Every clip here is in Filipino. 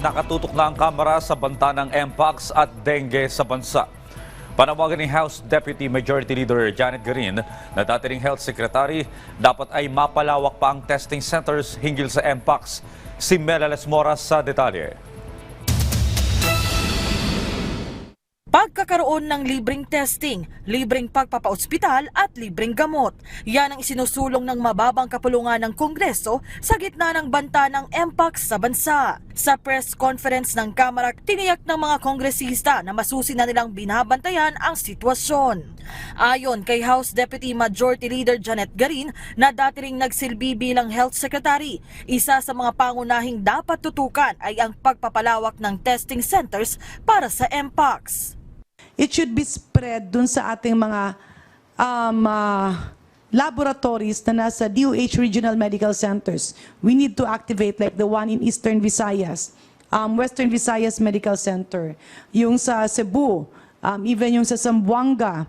nakatutok na ang kamera sa banta ng Mpox at dengue sa bansa. Panawagan ni House Deputy Majority Leader Janet Garin na dati ring Health Secretary, dapat ay mapalawak pa ang testing centers hinggil sa Mpox. Si Melales Moras sa detalye. Pagkakaroon ng libreng testing, libreng pagpapaospital at libreng gamot. Yan ang isinusulong ng mababang kapulungan ng Kongreso sa gitna ng banta ng MPAX sa bansa. Sa press conference ng Kamara, tiniyak ng mga kongresista na masusi na nilang binabantayan ang sitwasyon. Ayon kay House Deputy Majority Leader Janet Garin na dati ring nagsilbi bilang Health Secretary, isa sa mga pangunahing dapat tutukan ay ang pagpapalawak ng testing centers para sa MPAX. It should be spread dun sa ating mga um, ah, laboratories na nasa DOH Regional Medical Centers. We need to activate like the one in Eastern Visayas, um, Western Visayas Medical Center, yung sa Cebu, um, even yung sa Zamboanga,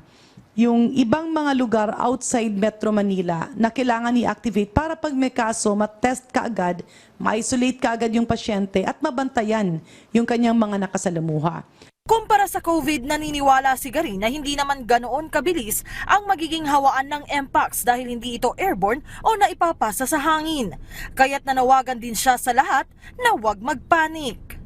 yung ibang mga lugar outside Metro Manila na kailangan i-activate para pag may kaso, matest ka agad, ma-isolate ka agad yung pasyente at mabantayan yung kanyang mga nakasalamuha. Kumpara sa COVID, naniniwala si Garin na hindi naman ganoon kabilis ang magiging hawaan ng MPAX dahil hindi ito airborne o naipapasa sa hangin. Kaya't nanawagan din siya sa lahat na huwag magpanik.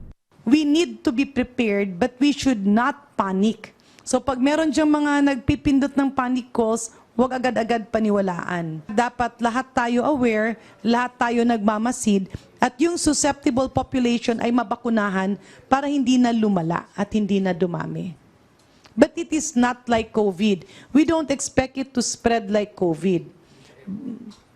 we need to be prepared but we should not panic. So pag meron diyang mga nagpipindot ng panic calls, huwag agad-agad paniwalaan. Dapat lahat tayo aware, lahat tayo nagmamasid, at yung susceptible population ay mabakunahan para hindi na lumala at hindi na dumami. But it is not like COVID. We don't expect it to spread like COVID.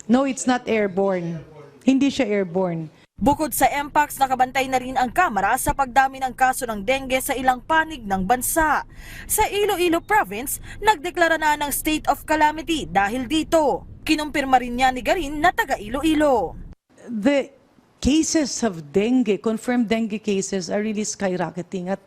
No, it's not airborne. Hindi siya airborne. Bukod sa MPAX, nakabantay na rin ang Kamara sa pagdami ng kaso ng dengue sa ilang panig ng bansa. Sa Iloilo Province, nagdeklara na ng state of calamity dahil dito. Kinumpirma rin niya ni Garin na taga Iloilo. the cases of dengue, confirmed dengue cases are really skyrocketing. At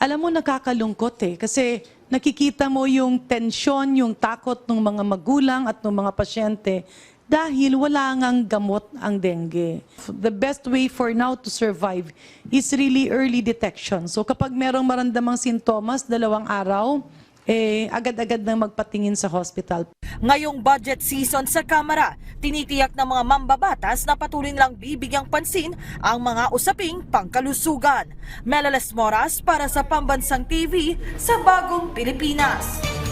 alam mo, nakakalungkot eh. Kasi nakikita mo yung tensyon, yung takot ng mga magulang at ng mga pasyente dahil wala ngang gamot ang dengue. The best way for now to survive is really early detection. So kapag merong maramdamang sintomas, dalawang araw, eh, agad-agad na magpatingin sa hospital. Ngayong budget season sa Kamara, tinitiyak ng mga mambabatas na patuloy lang bibigyang pansin ang mga usaping pangkalusugan. Melales Moras para sa Pambansang TV sa Bagong Pilipinas.